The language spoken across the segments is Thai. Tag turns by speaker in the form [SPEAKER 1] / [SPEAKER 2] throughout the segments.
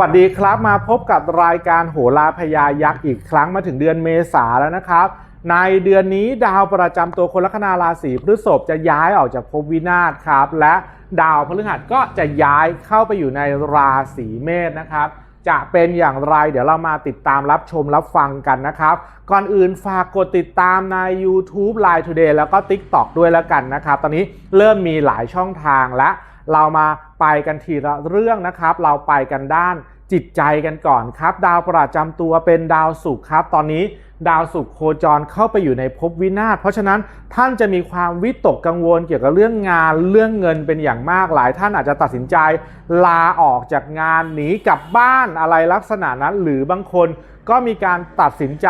[SPEAKER 1] วัสดีครับมาพบกับรายการโหราพยายักษ์อีกครั้งมาถึงเดือนเมษาแล้วนะครับ ในเดือนนี้ดาวประจำตัวคนลัคนาราศีพฤษภจะย้ายออกจากภพวินาศครับ และดาวพฤหัสก็จะย้ายเข้าไปอยู่ในราศีเมษนะครับ จะเป็นอย่างไรเดี๋ยวเรามาติดตามรับชมรับฟังกันนะครับ ก่อนอื่นฝากกดติดตามใน YouTube Line Today แล้วก็ TikTok ด้วยแล้วกันนะครับ ตอนนี้เริ่มมีหลายช่องทางและเรามาไปกันทีละเรื่องนะครับ เราไปกันด้าน จิตใจกันก่อนครับ ดาวประจำตัวเป็นดาวศุกร์ครับ ตอนนี้ดาวศุกร์โคจรเข้าไปอยู่ในภพวินาศเพราะฉะนั้นท่านจะมีความวิตกกังวลเกี่ยวกับเรื่องงานเรื่องเงินเป็นอย่างมากหลาย ท่านอาจจะตัดสินใจ ลาออกจากงานหนีกลับบ้านอะไรลักษณะนั้น หรือบางคนก็มีการตัดสินใจ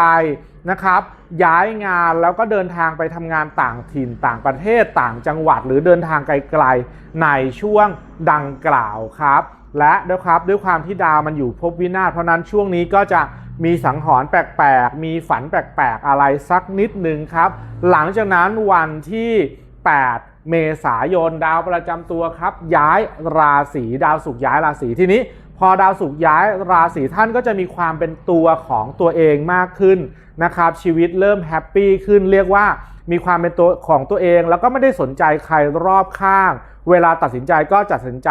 [SPEAKER 1] นะครับย้ายงานแล้วก็เดินทางไปทำงานต่างถิ่นต่างประเทศต่างจังหวัด หรือเดินทางไกลๆในช่วงดังกล่าวครับ และด้วยครับด้วยความที่ดาวมันอยู่ภพวินาศเพราะนั้นช่วงนี้ก็จะมีสังหรณ์แปลกๆ มีฝันแปลกๆ อะไรสักนิดหนึ่งครับ หลังจากนั้นวันที่ 8 เมษายนดาวประจำตัวครับ ย้ายราศีดาวศุกร์ย้ายราศีทีนี้ พอดาวศุกร์ย้ายราศีท่านก็จะมีความเป็นตัวของตัวเองมากขึ้นนะครับ ชีวิตเริ่มแฮปปี้ขึ้นเรียกว่ามีความเป็นตัวของตัวเอง แล้วก็ไม่ได้สนใจใครรอบข้าง เวลาตัดสินใจก็ตัดสินใจ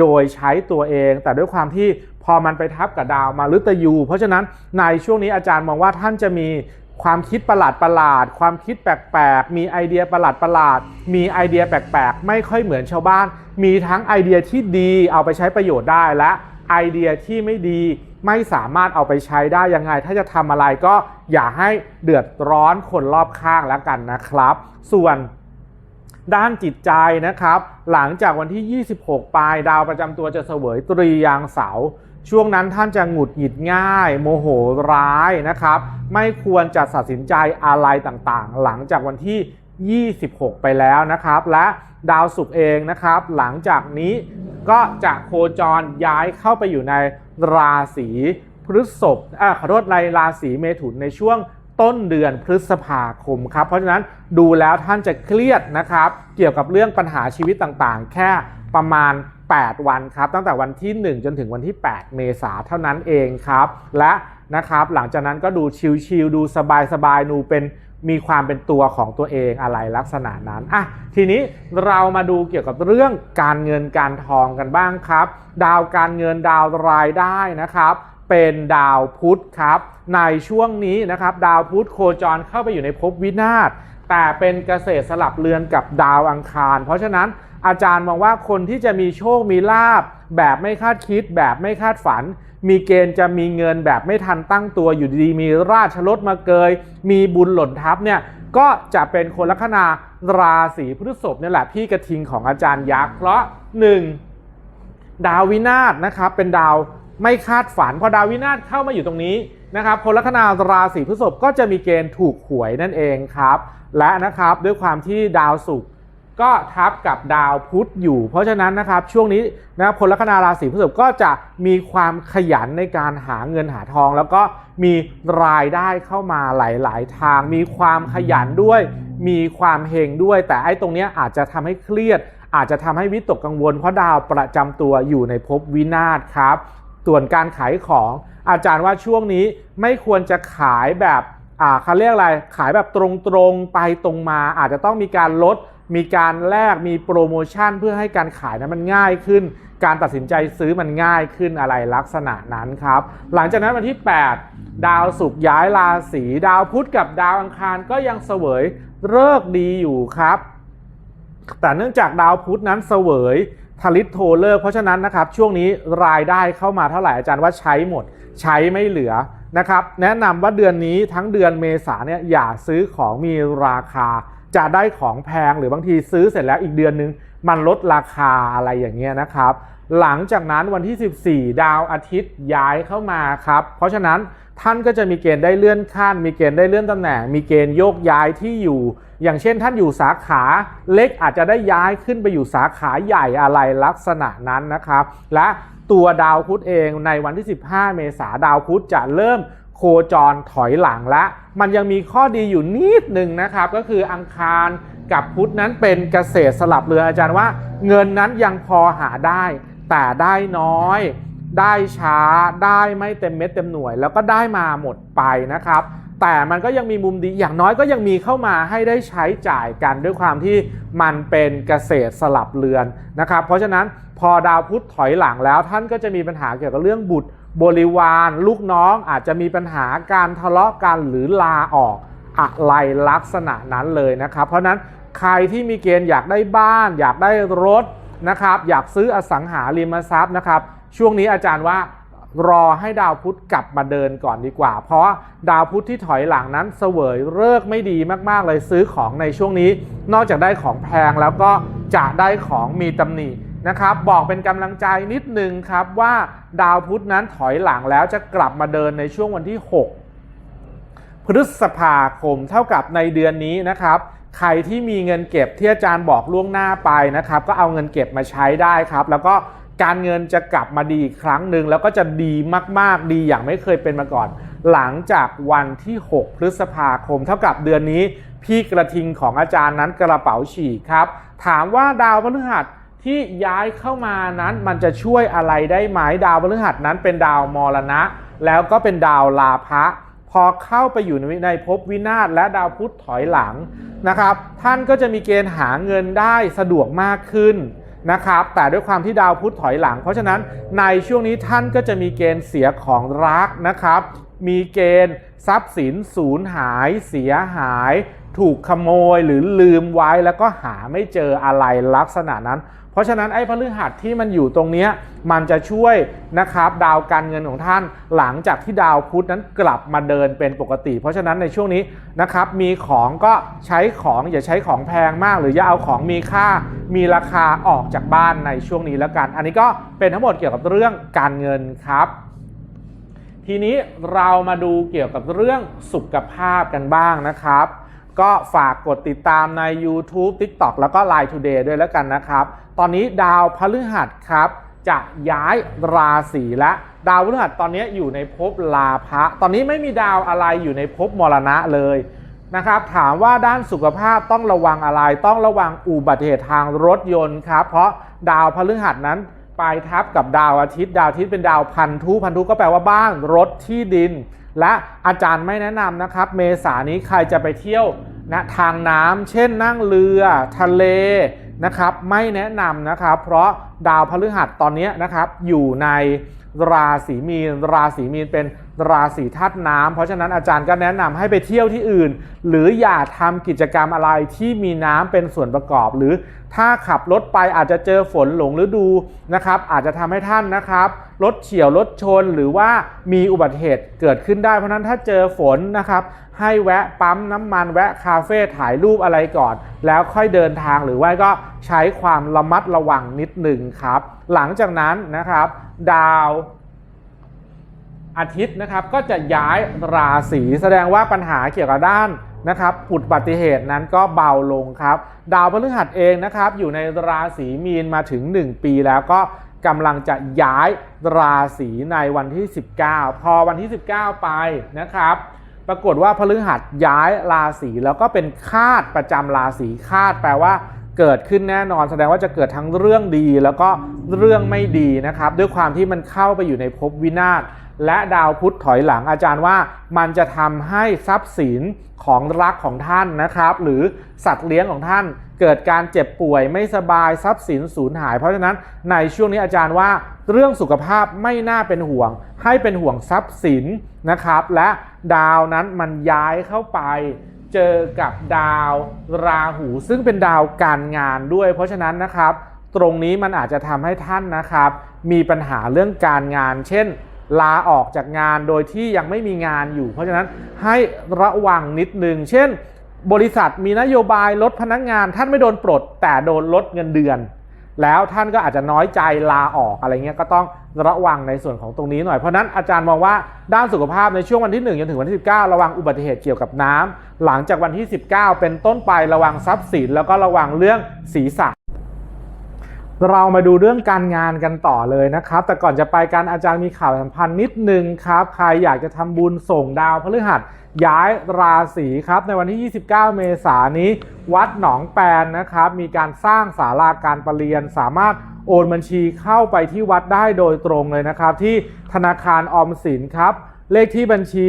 [SPEAKER 1] โดยใช้ตัวเอง แต่ด้วยความที่พอมันไปทับกับดาวมาฤตยู เพราะฉะนั้นในช่วงนี้อาจารย์มองว่าท่านจะมีความคิดประหลาดประหลาด ความคิดแปลกๆ มีไอเดียประหลาดประหลาด มีไอเดียแปลกๆ ไม่ค่อยเหมือนชาวบ้าน มีทั้งไอเดียที่ดีเอาไปใช้ประโยชน์ได้และ ไอเดียที่ไม่ดีไม่สามารถเอาไปใช้ได้ยังไง ถ้าจะทำอะไรก็อย่าให้เดือดร้อนคนรอบข้างแล้วกันนะครับ ส่วนด้านจิตใจนะครับ หลังจากวันที่ 26 ปลายดาวประจำตัวจะเสวยตรียางเสา ช่วงนั้นท่านจะหงุดหงิดง่าย โมโหร้ายนะครับ ไม่ควรจะตัดสินใจอะไรต่างๆ หลังจากวันที่ 26 ไปแล้วนะครับ และดาวศุกร์เองนะครับ หลังจากนี้ ก็จะโคจรย้ายเข้าไปอยู่ในราศีพฤษภอ่าขอโทษในราศีเมถุนในช่วงต้นเดือนพฤษภาคมครับ เพราะฉะนั้นดูแล้วท่านจะเครียดนะครับ เกี่ยวกับเรื่องปัญหาชีวิตต่างๆ แค่ประมาณ 8 วันครับ ตั้งแต่วันที่ 1 จนถึงวันที่ 8 เมษาเท่านั้นเองครับ และนะครับหลังจากนั้นก็ดูชิลๆดูสบายๆดูเป็น มีความเป็นตัวของตัวเองอะไรลักษณะนั้นอะทีนี้เรามาดูเกี่ยวกับเรื่องการเงินการทองกันบ้างครับ ดาวการเงินดาวรายได้นะครับ เป็นดาวพุธครับ ในช่วงนี้นะครับ ดาวพุธโคจรเข้าไปอยู่ในภพวินาศแต่เป็นเกษตรสลับเรือนกับดาวอังคาร เพราะฉะนั้นอาจารย์มองว่าคนที่จะมีโชคมีลาบแบบไม่คาดคิดแบบไม่คาดฝัน มีเกณฑ์จะมีเงินแบบไม่ทันตั้งตัวอยู่ดีมีราชรถมาเกย มีบุญหล่นทับเนี่ยก็จะเป็นคนลัคนาราศีพฤษภเนี่ยแหละพี่กระทิงของอาจารย์ยักษ์เพราะหนึ่งดาววินาศนะครับเป็นดาวไม่คาดฝัน พอดาววินาศเข้ามาอยู่ตรงนี้นะครับคนลัคนาราศีพฤษภก็จะมีเกณฑ์ถูกหวยนั่นเองครับ และนะครับด้วยความที่ดาวศุกร์ ก็ทับกับดาวพุธอยู่ เพราะฉะนั้นนะครับช่วงนี้นะครับคนลัคนาราศีพฤษภก็จะมีความขยันในการหาเงินหาทอง แล้วก็มีรายได้เข้ามาหลาย ๆ ทาง มีความขยันด้วย มีความเฮงด้วย แต่ไอ้ตรงนี้อาจจะทำให้เครียด อาจจะทำให้วิตกกังวล เพราะดาวประจำตัวอยู่ในภพวินาศครับ ส่วนการขายของอาจารย์ว่าช่วงนี้ไม่ควรจะขายแบบอ่าเขาเรียกอะไรขายแบบตรงๆไปตรงมา อาจจะต้องมีการลด มีการแลกมีโปรโมชั่นเพื่อให้การขายนั้นมันง่ายขึ้น การตัดสินใจซื้อมันง่ายขึ้นอะไรลักษณะนั้นครับ หลังจากนั้นวันที่ 8 ดาวศุกร์ย้ายราศีดาวพุธกับดาวอังคารก็ยังเสวยเลิกษ์ดีอยู่ครับ แต่เนื่องจากดาวพุธนั้นเสวยทลิตโทเลิกเพราะฉะนั้นนะครับช่วงนี้รายได้เข้ามาเท่าไหร่อาจารย์ว่าใช้หมด ใช้ไม่เหลือนะครับ แนะนำว่าเดือนนี้ทั้งเดือนเมษาเนี่ยอย่าซื้อของมีราคา จะได้ของแพงหรือบางทีซื้อเสร็จแล้วอีกเดือนนึง มันลดราคาอะไรอย่างเงี้ยนะครับ หลังจากนั้นวันที่ 14 ดาวอาทิตย์ย้ายเข้ามาครับ เพราะฉะนั้นท่านก็จะมีเกณฑ์ได้เลื่อนขั้น มีเกณฑ์ได้เลื่อนตำแหน่ง มีเกณฑ์โยกย้ายที่อยู่ อย่างเช่นท่านอยู่สาขาเล็กอาจจะได้ย้ายขึ้นไปอยู่สาขาใหญ่อะไรลักษณะนั้นนะครับ และตัวดาวพุธเองในวันที่ 15 เมษาดาวพุธจะเริ่ม โคจรถอยหลังและ มันยังมีข้อดีอยู่นิดหนึ่งนะครับ ก็คืออังคารกับพุธนั้นเป็นเกษตรสลับเรือนอาจารย์ว่า เงินนั้นยังพอหาได้ แต่ได้น้อย ได้ช้าได้ไม่เต็มเม็ดเต็มหน่วย แล้วก็ได้มาหมดไปนะครับ แต่มันก็ยังมีมุมดีอย่างน้อยก็ยังมีเข้ามาให้ได้ใช้จ่ายกันด้วยความที่มันเป็นเกษตรสลับเรือนนะครับ เพราะฉะนั้นพอดาวพุธถอยหลังแล้วท่านก็จะมีปัญหาเกี่ยวกับเรื่องบุตร บริวารลูกน้องอาจจะมีปัญหาการทะเลาะกันหรือลาออกอะไรลักษณะนั้นเลยนะครับ เพราะนั้นใครที่มีเกณฑ์อยากได้บ้าน อยากได้รถนะครับ อยากซื้ออสังหาริมทรัพย์นะครับ ช่วงนี้อาจารย์ว่ารอให้ดาวพุธกลับมาเดินก่อนดีกว่า เพราะดาวพุธที่ถอยหลังนั้นเสวยเลิกไม่ดีมากๆเลยซื้อของในช่วงนี้ นอกจากได้ของแพงแล้วก็จะได้ของมีตำหนิ นะครับ บอกเป็นกำลังใจนิดนึงครับว่าดาวพุธนั้นถอยหลังแล้วจะกลับมาเดินในช่วงวันที่ 6 พฤษภาคมเท่ากับในเดือนนี้นะครับ ใครที่มีเงินเก็บที่อาจารย์บอกล่วงหน้าไปนะครับ ก็เอาเงินเก็บมาใช้ได้ครับ แล้วก็การเงินจะกลับมาดีอีกครั้งหนึ่งแล้วก็จะดีมาก ๆ ดีอย่างไม่เคยเป็นมาก่อน หลังจากวันที่ 6 พฤษภาคม เท่ากับเดือนนี้ พี่กระทิงของอาจารย์นั้นกระเป๋าฉีกครับ ถามว่าดาวพฤหัส ที่ย้ายเข้ามานั้นมันจะช่วยอะไรได้ไหมดาวพฤหัสนั้นเป็นดาวมรณะ แล้วก็เป็นดาวลาภะพอเข้าไปอยู่ในในภพวินาศและดาวพุธถอยหลังนะครับ ท่านก็จะมีเกณฑ์หาเงินได้สะดวกมากขึ้นนะครับ แต่ด้วยความที่ดาวพุธถอยหลัง เพราะฉะนั้นในช่วงนี้ท่านก็จะมีเกณฑ์เสียของรักนะครับ มีเกณฑ์ทรัพย์สินสูญหาย เสียหาย ถูกขโมยหรือลืมไว้แล้วก็หาไม่เจออะไรลักษณะนั้น เพราะฉะนั้นไอ้พฤหัสที่มันอยู่ตรงเนี้ยมันจะช่วยนะครับดาวการเงินของท่านหลังจากที่ดาวพุธนั้นกลับมาเดินเป็นปกติ เพราะฉะนั้นในช่วงนี้นะครับมีของก็ใช้ของอย่าใช้ของแพงมาก หรืออย่าเอาของมีค่า มีราคาออกจากบ้านในช่วงนี้แล้วกัน อันนี้ก็เป็นทั้งหมดเกี่ยวกับเรื่องการเงินครับทีนี้เรามาดูเกี่ยวกับเรื่องสุขภาพกันบ้างนะครับ ก็ฝากกดติดตามใน YouTube TikTok แล้วก็ Line Today ด้วยแล้วกันนะครับ ตอนนี้ดาวพฤหัสครับ จะย้ายราศีและ ดาวพฤหัสตอนนี้อยู่ในภพลาภะตอนนี้ไม่มีดาวอะไรอยู่ในภพมรณะเลยนะครับถามว่าด้านสุขภาพต้องระวังอะไรต้องระวังอุบัติเหตุทางรถยนต์ครับเพราะดาวพฤหัสนั้นไปทับกับดาวอาทิตย์ ดาวอาทิตย์เป็นดาวพันธุพันธุก็แปลว่าบ้านรถที่ดิน และอาจารย์ไม่แนะนำนะครับ เมษานี้ใครจะไปเที่ยวนะทางน้ำเช่นนั่งเรือ ทะเล นะครับไม่แนะนำนะครับเพราะดาวพฤหัสตอนนี้นะครับอยู่ในราศีมีน ราศีมีนเป็นราศีธาตุน้ำเพราะฉะนั้นอาจารย์ก็แนะนำให้ไปเที่ยวที่อื่น หรืออย่าทำกิจกรรมอะไรที่มีน้ำเป็นส่วนประกอบ หรือถ้าขับรถไปอาจจะเจอฝนหลงฤดูนะครับ อาจจะทำให้ท่านนะครับรถเฉียวรถชนหรือว่ามีอุบัติเหตุเกิดขึ้นได้ เพราะฉะนั้นถ้าเจอฝนนะครับ ให้แวะปั๊มน้ำมันแวะคาเฟ่ถ่ายรูปอะไรก่อน แล้วค่อยเดินทางหรือว่าก็ใช้ความระมัดระวังนิดหนึ่งครับ หลังจากนั้นนะครับ ดาวอาทิตย์นะครับก็จะย้ายราศีแสดงว่าปัญหาเกี่ยวกับด้านนะครับอุบัติเหตุนั้นก็เบาลงครับ ดาวพฤหัสเองนะครับ อยู่ในราศีมีนมาถึง 1 ปีแล้วก็กำลังจะย้ายราศีในวันที่ 19 พอวันที่ 19 ไปนะครับ ปรากฏว่าพฤหัสย้ายราศีแล้วก็เป็นคาดประจำราศีคาดแปลว่าเกิดขึ้นแน่นอนแสดงว่าจะเกิดทั้งเรื่องดีแล้วก็เรื่องไม่ดีนะครับ ด้วยความที่มันเข้าไปอยู่ในภพวินาศและดาวพุธถอยหลังอาจารย์ว่ามันจะทำให้ทรัพย์สิน ของรักของท่านนะครับ หรือสัตว์เลี้ยงของท่านเกิดการเจ็บป่วยไม่สบายทรัพย์สินสูญหาย เพราะฉะนั้นในช่วงนี้อาจารย์ว่าเรื่องสุขภาพไม่น่าเป็นห่วง ให้เป็นห่วงทรัพย์สินนะครับ และดาวนั้นมันย้ายเข้าไป เจอกับดาวราหู ซึ่งเป็นดาวการงานด้วย เพราะฉะนั้นนะครับ ตรงนี้มันอาจจะทำให้ท่านนะครับ มีปัญหาเรื่องการงาน เช่น ลาออกจากงานโดยที่ยังไม่มีงานอยู่ เพราะฉะนั้นให้ระวังนิดนึง เช่น บริษัทมีนโยบายลดพนักงาน ท่านไม่โดนปลด แต่โดนลดเงินเดือน แล้วท่านก็อาจจะน้อยใจลาออกอะไรเงี้ยก็ต้องระวังในส่วนของตรงนี้หน่อย เพราะนั้นอาจารย์มองว่าด้านสุขภาพในช่วงวันที่ 1 จนถึงวันที่ 19 ระวังอุบัติเหตุเกี่ยวกับน้ำหลังจากวันที่ 19 เป็นต้นไประวังทรัพย์สินแล้วก็ระวังเรื่องศีรษะ เรามาดูเรื่องการงานกันต่อเลยนะครับ แต่ก่อนจะไปกันอาจารย์มีข่าวสัมพันธ์นิดนึงครับ ใครอยากจะทำบุญส่งดาวพฤหัสย้ายราศีครับ ในวันที่ 29 เมษายนนี้ วัดหนองแปนนะครับ มีการสร้างศาลาการประเรียนสามารถโอนบัญชีเข้าไปที่วัดได้โดยตรงเลยนะครับ ที่ธนาคารออมสินครับ เลขที่บัญชี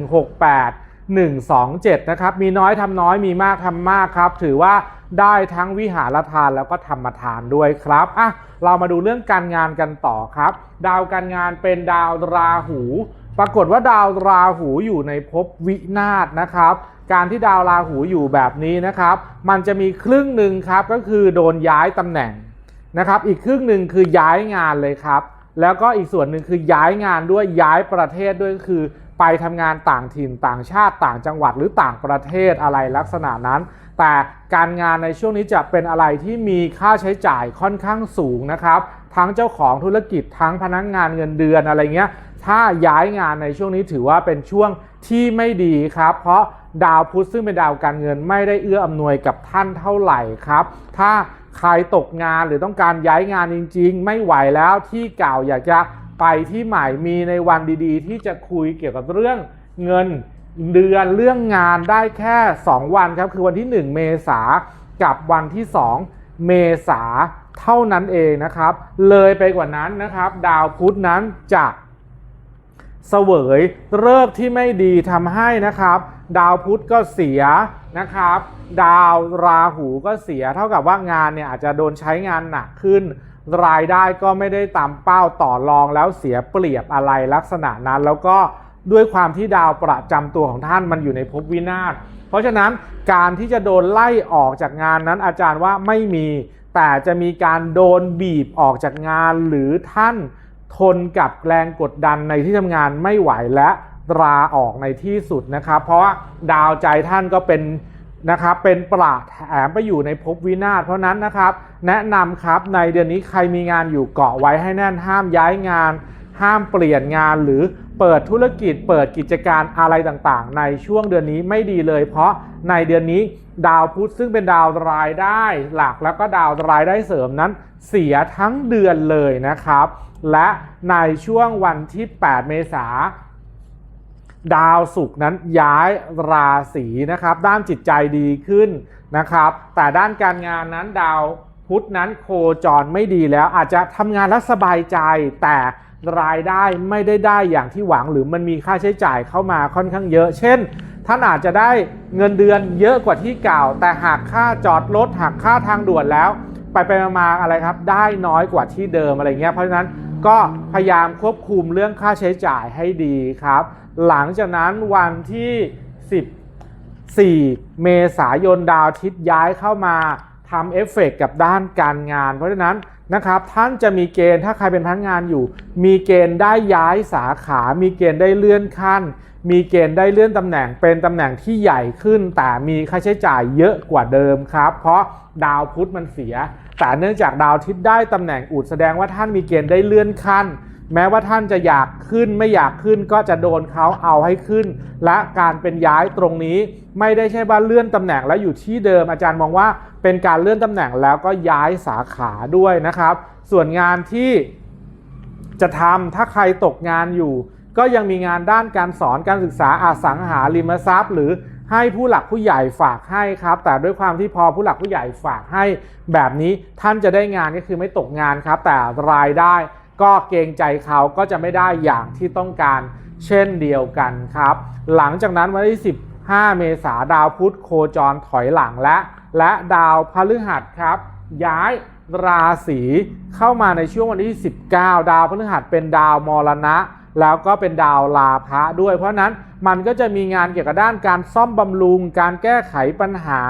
[SPEAKER 1] 020159168 127 นะครับ มีน้อยทำน้อยมีมากทำมากครับ ถือว่าได้ทั้งวิหารทานแล้วก็ธรรมทานด้วยครับอะเรามาดูเรื่องการงานกันต่อครับ ดาวการงานเป็นดาวราหู ปรากฏว่าดาวราหูอยู่ในภพวินาศนะครับ การที่ดาวราหูอยู่แบบนี้นะครับ มันจะมีครึ่งหนึ่งครับก็คือโดนย้ายตำแหน่งนะครับ อีกครึ่งหนึ่งคือย้ายงานเลยครับ แล้วก็อีกส่วนหนึ่งคือย้ายงานด้วยย้ายประเทศด้วยก็คือ ไปทำงานต่างถิ่นต่างชาติต่างจังหวัดหรือต่างประเทศอะไรลักษณะนั้น แต่การงานในช่วงนี้จะเป็นอะไรที่มีค่าใช้จ่ายค่อนข้างสูงนะครับ ทั้งเจ้าของธุรกิจทั้งพนักงงานเงินเดือนอะไรเงี้ยถ้าย้ายงานในช่วงนี้ถือว่าเป็นช่วงที่ไม่ดีครับ เพราะดาวพุธซึ่งเป็นดาวการเงินไม่ได้เอื้ออำนวยกับท่านเท่าไหร่ครับ ถ้าใครตกงานหรือต้องการย้ายงานจริง ๆ ไม่ไหวแล้วที่เก่าอยากจะ ไปที่ใหม่มีในวันดีๆ ที่จะคุยเกี่ยวกับเรื่องเงินเดือนเรื่องงานได้แค่ 2 วันครับ คือวันที่ 1 เมษากับวันที่ 2 เมษาเท่านั้นเองนะครับ เลยไปกว่านั้นนะครับ ดาวพุธนั้นจะเสวยเลิกที่ไม่ดีทำให้นะครับ ดาวพุธก็เสียนะครับ ดาวราหูก็เสียเท่ากับว่างานเนี่ยอาจจะโดนใช้งานหนักขึ้น รายได้ก็ไม่ได้ตามเป้าต่อรองแล้วเสียเปรียบอะไรลักษณะนั้น แล้วก็ด้วยความที่ดาวประจำตัวของท่านมันอยู่ในภพวินาศเพราะฉะนั้นการที่จะโดนไล่ออกจากงานนั้นอาจารย์ว่าไม่มี แต่จะมีการโดนบีบออกจากงานหรือท่านทนกับแรงกดดันในที่ทำงานไม่ไหวและลาออกในที่สุดนะครับ เพราะว่าดาวใจท่านก็เป็น นะครับเป็นปราดแถมไปอยู่ในภพวินาศเพราะนั้นนะครับ แนะนำครับในเดือนนี้ใครมีงานอยู่เกาะไว้ให้แน่นห้ามย้ายงาน ห้ามเปลี่ยนงานหรือเปิดธุรกิจเปิดกิจการอะไรต่างๆ ในช่วงเดือนนี้ไม่ดีเลย เพราะในเดือนนี้ดาวพุธซึ่งเป็นดาวรายได้หลักแล้วก็ดาวรายได้เสริมนั้น เสียทั้งเดือนเลยนะครับ และในช่วงวันที่ 8 เมษายน ดาวศุกร์นั้นย้ายราศีนะครับ ด้านจิตใจดีขึ้นนะครับ แต่ด้านการงานนั้นดาวพุธนั้นโคจรไม่ดีแล้วอาจจะทำงานแล้วสบายใจ แต่รายได้ไม่ได้ได้อย่างที่หวังหรือมันมีค่าใช้จ่ายเข้ามาค่อนข้างเยอะ เช่น ท่านอาจจะได้เงินเดือนเยอะกว่าที่เก่า แต่หากค่าจอดรถหักค่าทางด่วนแล้ว ไปไปมาอะไรครับ ได้น้อยกว่าที่เดิมอะไรเงี้ยเพราะฉะนั้นก็พยายามควบคุมเรื่องค่าใช้จ่ายให้ดีครับ หลังจากนั้นวันที่ 14 เมษายนดาวอาทิตย้ายเข้ามาทำเอฟเฟกต์กับด้านการงาน เพราะฉะนั้นนะครับท่านจะมีเกณฑ์ถ้าใครเป็นพนักงานอยู่ มีเกณฑ์ได้ย้ายสาขา มีเกณฑ์ได้เลื่อนขั้น มีเกณฑ์ได้เลื่อนตำแหน่งเป็นตำแหน่งที่ใหญ่ขึ้น แต่มีค่าใช้จ่ายเยอะกว่าเดิมครับ เพราะดาวพุธมันเสีย แต่เนื่องจากดาวอาทิตย์ได้ตำแหน่งอุดแสดงว่าท่านมีเกณฑ์ได้เลื่อนขั้น แม้ว่าท่านจะอยากขึ้นไม่อยากขึ้นก็จะโดนเขาเอาให้ขึ้น และการเป็นย้ายตรงนี้ไม่ได้ใช่ว่าเลื่อนตำแหน่งแล้วอยู่ที่เดิมอาจารย์มองว่าเป็นการเลื่อนตำแหน่งแล้วก็ย้ายสาขาด้วยนะครับ ส่วนงานที่จะทำถ้าใครตกงานอยู่ ก็ยังมีงานด้านการสอนการศึกษาอาสังหาริมทรัพย์ หรือให้ผู้หลักผู้ใหญ่ฝากให้ครับ แต่ด้วยความที่พอผู้หลักผู้ใหญ่ฝากให้แบบนี้ท่านจะได้งานก็คือไม่ตกงานครับ แต่รายได้ ก็เกรงใจเขาก็จะไม่ได้อย่างที่ต้องการเช่นเดียวกันครับ หลังจากนั้นวันที่ 15 เมษาดาวพุธโคจรถอยหลังและ และดาวพฤหัสครับ ย้ายราศีเข้ามาในช่วงวันที่ 19 ดาวพฤหัสเป็นดาวมรณะ แล้วก็เป็นดาวลาภะด้วย เพราะฉะนั้นมันก็จะมีงานเกี่ยวกับด้านการซ่อมบำรุง การแก้ไขปัญหา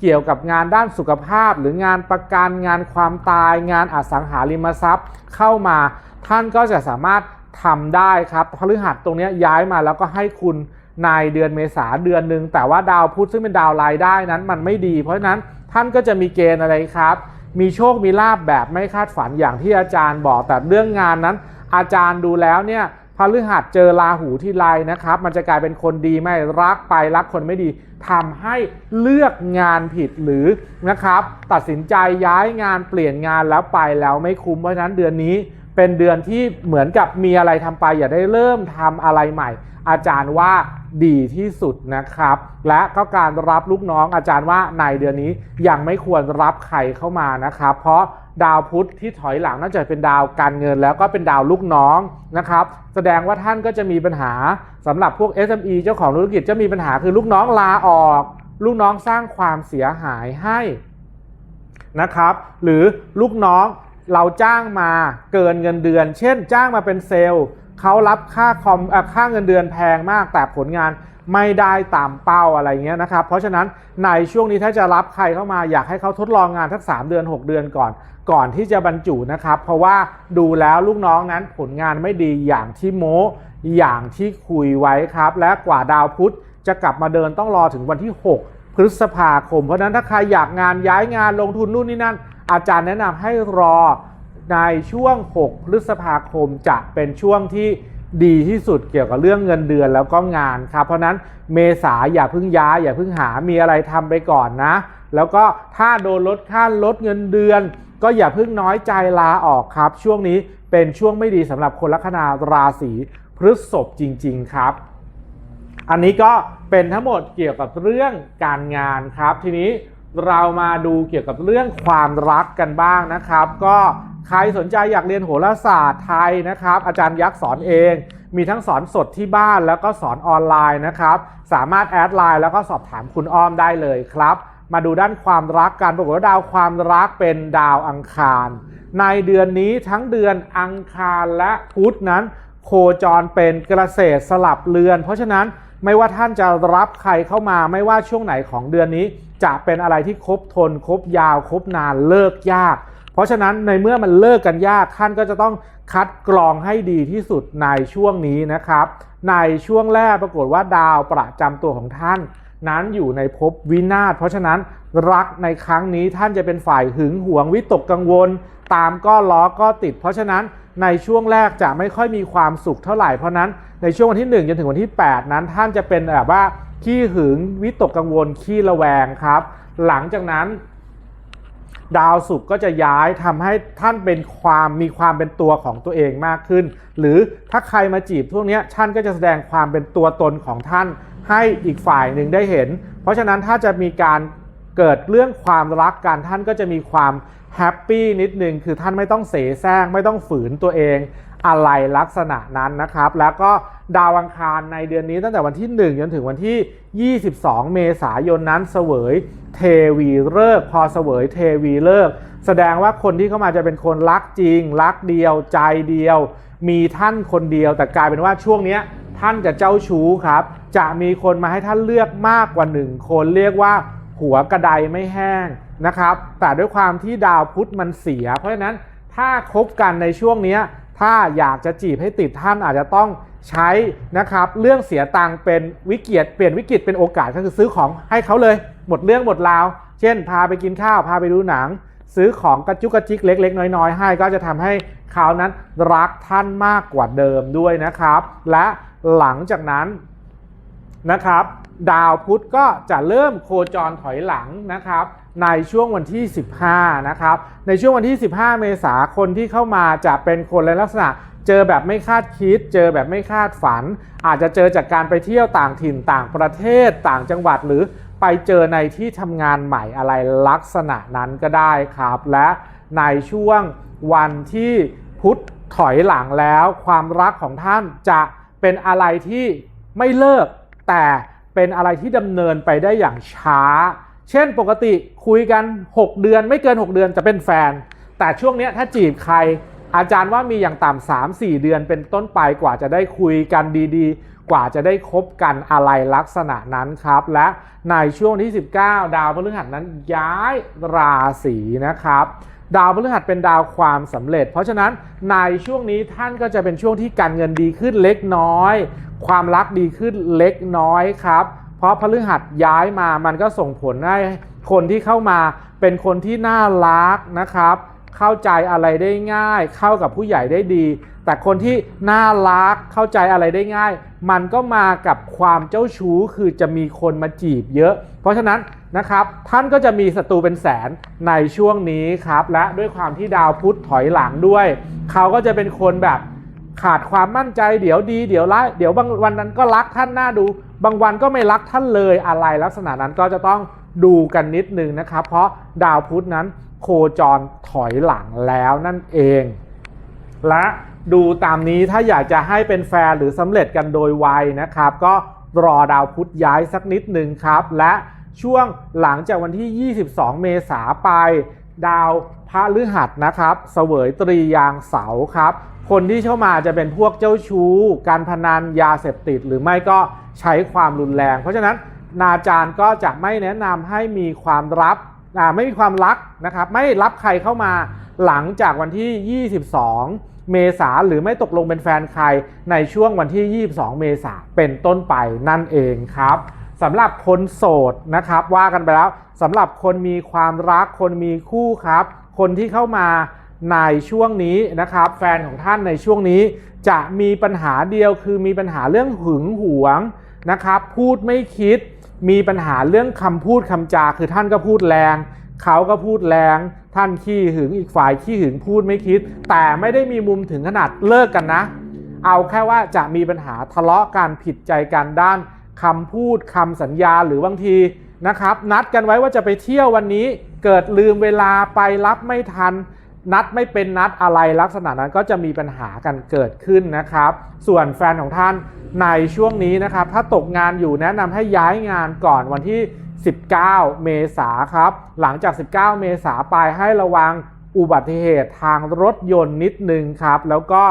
[SPEAKER 1] เกี่ยวกับงานด้านสุขภาพ หรืองานประกันงานความตาย งานอสังหาริมทรัพย์เข้ามา ท่านก็จะสามารถทำได้ครับพฤหัสตรงนี้ยย้ายมาแล้วก็ให้คุณในเดือนเมษาเดือนหนึ่งแต่ว่าดาวพุธซึ่งเป็นดาวรายได้นั้นมันไม่ดี เพราะฉะนั้นท่านก็จะมีเกณฑ์อะไรครับ มีโชคมีลาบแบบไม่คาดฝันอย่างที่อาจารย์บอกแต่เรื่องงานนั้น อาจารย์ดูแล้วเนี่ย พฤหัสเจอราหูที่ไรนะครับ มันจะกลายเป็นคนดีไม่รักไปรักคนไม่ดีทำให้เลือกงานผิดหรือนะครับ ตัดสินใจย้ายงานเปลี่ยนงานแล้วไปแล้วไม่คุ้มเพราะฉะนั้นเดือนนี้เป็นเดือนที่เหมือนกับมีอะไรทำไป อย่าได้เริ่มทำอะไรใหม่ อาจารย์ว่าดีที่สุดนะครับ และก็การรับลูกน้องอาจารย์ว่าในเดือนนี้ยังไม่ควรรับใครเข้ามานะครับ เพราะ ดาวพุธที่ถอยหลังน่าจะเป็นดาวการเงินแล้วก็เป็นดาวลูกน้องนะครับ แสดงว่าท่านก็จะมีปัญหาสำหรับพวก SME เจ้าของธุรกิจจะมีปัญหาคือลูกน้องลาออก ลูกน้องสร้างความเสียหายให้นะครับ หรือลูกน้องเราจ้างมาเกินเงินเดือน เช่น จ้างมาเป็นเซลล์เขารับค่าคอมอค่าเงินเดือนแพงมากแต่ผลงาน ไม่ได้ตามเป้าอะไรเงี้ยนะครับ เพราะฉะนั้นในช่วงนี้ถ้าจะรับใครเข้ามาอยากให้เขาทดลองงานสัก 3 เดือน 6 เดือนก่อน ก่อนที่จะบรรจุนะครับ เพราะว่าดูแล้วลูกน้องนั้นผลงานไม่ดีอย่างที่โมอย่างที่คุยไว้ครับ และกว่าดาวพุธจะกลับมาเดินต้องรอถึงวันที่ 6 พฤษภาคม เพราะฉะนั้นถ้าใครอยากงานย้ายงานลงทุนนู่นนี่นั่น อาจารย์แนะนำให้รอในช่วง 6 พฤษภาคมจะเป็นช่วงที่ ดีที่สุดเกี่ยวกับเรื่องเงินเดือนแล้วก็งานครับ เพราะนั้นเมษาอย่าเพิ่งย้าย อย่าเพิ่งหามีอะไรทำไปก่อนนะ แล้วก็ถ้าโดนลดค่าลดเงินเดือน ก็อย่าเพิ่งน้อยใจลาออกครับ ช่วงนี้เป็นช่วงไม่ดีสำหรับคนลัคนาราศีพฤษภจริง ๆครับ อันนี้ก็เป็นทั้งหมดเกี่ยวกับเรื่องการงานครับ ทีนี้ เรามาดูเกี่ยวกับเรื่องความรักกันบ้างนะครับ ก็ใครสนใจอยากเรียนโหราศาสตร์ไทยนะครับ อาจารย์ยักษ์สอนเอง มีทั้งสอนสดที่บ้านแล้วก็สอนออนไลน์นะครับ สามารถแอดไลน์แล้วก็สอบถามคุณอ้อมได้เลยครับ มาดูด้านความรักกันปรากฏว่าดาวความรักเป็นดาวอังคาร ในเดือนนี้ทั้งเดือนอังคารและพุธนั้น โคจรเป็นเกษตรสลับเรือน เพราะฉะนั้น ไม่ว่าท่านจะรับใครเข้ามาไม่ว่าช่วงไหนของเดือนนี้ จะเป็นอะไรที่ครบทนครบยาวครบนานเลิกยาก เพราะฉะนั้นในเมื่อมันเลิกกันยากท่านก็จะต้องคัดกรองให้ดีที่สุดในช่วงนี้นะครับ ในช่วงแรกปรากฏว่าดาวประจำตัวของท่านนั้นอยู่ในภพวินาศเพราะฉะนั้นรักในครั้งนี้ท่านจะเป็นฝ่ายหึงหวงวิตกกังวล ตามก็ล้อก็ติด เพราะฉะนั้นในช่วงแรกจะไม่ค่อยมีความสุขเท่าไหร่เพราะนั้น ในช่วงวันที่ 1 จนถึงวันที่ 8 นั้นท่านจะเป็นแบบว่าขี้หึงวิตกกังวลขี้ระแวงครับ หลังจากนั้น ดาวศุกร์ก็จะย้ายทำให้ท่านเป็นความมีความเป็นตัวของตัวเองมากขึ้น หรือถ้าใครมาจีบพวกนี้ท่านก็จะแสดงความเป็นตัวตนของท่านให้อีกฝ่ายหนึ่งได้เห็น เพราะฉะนั้นถ้าจะมีการเกิดเรื่องความรักกันท่านก็จะมีความแฮปปี้นิดนึงคือท่านไม่ต้องเสแสร้งไม่ต้องฝืนตัวเอง อะไรลักษณะนั้นนะครับ แล้วก็ดาวอังคารในเดือนนี้ตั้งแต่วันที่ 1 จนถึงวันที่ 22 เมษายนนั้นเสวยเทวีเลิก พอเสวยเทวีเลิก แสดงว่าคนที่เข้ามาจะเป็นคนรักจริง รักเดียวใจเดียว มีท่านคนเดียว แต่กลายเป็นว่าช่วงนี้ท่านจะเจ้าชู้ครับ จะมีคนมาให้ท่านเลือกมากกว่าหนึ่งคนเรียกว่าหัวกระไดไม่แห้งนะครับ แต่ด้วยความที่ดาวพุธมันเสีย เพราะฉะนั้นถ้าคบกันในช่วงนี้ ถ้าอยากจะจีบให้ติดท่านอาจจะต้องใช้นะครับ เรื่องเสียตังเป็นวิกฤตเปลี่ยนวิกฤตเป็นโอกาสก็คือซื้อของให้เขาเลย หมดเรื่องหมดราว เช่น พาไปกินข้าวพาไปดูหนัง ซื้อของกระจุกกระจิกเล็ก ๆ น้อย ๆ ให้ก็จะทำให้เขานั้นรักท่านมากกว่าเดิมด้วยนะครับ และหลังจากนั้นนะครับ ดาวพุธก็จะเริ่มโคจรถอยหลังนะครับ ในช่วงวันที่ 15 นะครับ ในช่วงวันที่ 15 เมษาคนที่เข้ามาจะเป็นคนในลักษณะเจอแบบไม่คาดคิด เจอแบบไม่คาดฝัน อาจจะเจอจากการไปเที่ยวต่างถิ่นต่างประเทศต่างจังหวัดหรือไปเจอในที่ทำงานใหม่อะไรลักษณะนั้นก็ได้ครับ และในช่วงวันที่พุธถอยหลังแล้ว ความรักของท่านจะเป็นอะไรที่ไม่เลิก แต่เป็นอะไรที่ดำเนินไปได้อย่างช้า เช่นปกติคุยกัน 6 เดือนไม่เกิน 6 เดือนจะเป็นแฟน แต่ช่วงนี้ถ้าจีบใคร อาจารย์ว่ามีอย่างต่ำสามสี่เดือนเป็นต้นไปกว่าจะได้คุยกันดีๆ กว่าจะได้คบกันอะไรลักษณะนั้นครับ และในช่วงที่ 19 ดาวพฤหัสนั้นย้ายราศีนะครับดาวพฤหัสเป็นดาวความสำเร็จ เพราะฉะนั้นในช่วงนี้ท่านก็จะเป็นช่วงที่การเงินดีขึ้นเล็กน้อย ความรักดีขึ้นเล็กน้อยครับ เพราะพฤหัสย้ายมามันก็ส่งผลให้คนที่เข้ามาเป็นคนที่น่ารักนะครับ เข้าใจอะไรได้ง่าย เข้ากับผู้ใหญ่ได้ดีแต่แต่คนที่น่ารักเข้าใจอะไรได้ง่าย มันก็มากับความเจ้าชู้คือจะมีคนมาจีบเยอะ เพราะฉะนั้นนะครับท่านก็จะมีศัตรูเป็นแสนในช่วงนี้ครับ และด้วยความที่ดาวพุธถอยหลังด้วย เขาก็จะเป็นคนแบบ ขาดความมั่นใจเดี๋ยวดีเดี๋ยวร้ายเดี๋ยวบางวันนั้นก็รักท่านน่าดู บางวันก็ไม่รักท่านเลยอะไรลักษณะนั้นก็จะต้องดูกันนิดนึงนะครับ เพราะดาวพุธนั้นโคจรถอยหลังแล้วนั่นเอง และดูตามนี้ถ้าอยากจะให้เป็นแฟร์หรือสำเร็จกันโดยไวนะครับ ก็รอดาวพุธย้ายสักนิดหนึ่งครับ และช่วงหลังจากวันที่ 22 เมษาไป ดาวพระฤหัสนะครับ เสวยตรียางเสาครับ คนที่เข้ามาจะเป็นพวกเจ้าชู้ การพนันยาเสพติด หรือไม่ก็ใช้ความรุนแรง เพราะฉะนั้นนาจารย์ก็จะไม่แนะนำให้มีความรับไม่มีความรักนะครับไม่รับใครเข้ามาหลังจากวันที่ 22 เมษาหรือไม่ตกลงเป็นแฟนใครในช่วงวันที่ 22 เมษาเป็นต้นไปนั่นเองครับสำหรับคนโสดนะครับว่ากันไปแล้วสำหรับคนมีความรักคนมีคู่ครับ คนที่เข้ามา ในช่วงนี้นะครับ แฟนของท่านในช่วงนี้จะมีปัญหาเดียวคือมีปัญหาเรื่องหึงหวงนะครับ พูดไม่คิด มีปัญหาเรื่องคำพูดคำจา คือท่านก็พูดแรงเขาก็พูดแรงท่านขี้หึงอีกฝ่ายขี้หึงพูดไม่คิด แต่ไม่ได้มีมุมถึงขนาดเลิกกันนะ เอาแค่ว่าจะมีปัญหาทะเลาะกันผิดใจกันด้านคำพูดคำสัญญาหรือบางทีนะครับ นัดกันไว้ว่าจะไปเที่ยววันนี้ เกิดลืมเวลาไปรับไม่ทัน นัดไม่เป็นนัดอะไรลักษณะนั้นก็จะมีปัญหากันเกิดขึ้นนะครับ ส่วนแฟนของท่านในช่วงนี้นะครับ ถ้าตกงานอยู่แนะนำให้ย้ายงานก่อนวันที่ 19 เมษาครับ หลังจาก 19 เมษาไปให้ระวัง อุบัติเหตุทางรถยนต์นิดนึงครับ แล้วก็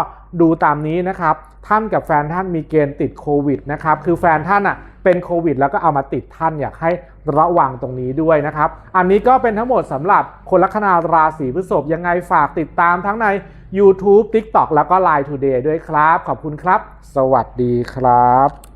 [SPEAKER 1] ดูตามนี้นะครับ ท่านกับแฟนท่านมีเกณฑ์ติดโควิดนะครับ คือแฟนท่านอะเป็นโควิด แล้วก็เอามาติดท่านอยากให้ระวังตรงนี้ด้วยนะครับ อันนี้ก็เป็นทั้งหมดสำหรับคนลัคนาราศีพฤษภยังไงฝากติดตามทั้งใน YouTube TikTok แล้วก็ Line Today ด้วยครับ ขอบคุณครับ สวัสดีครับ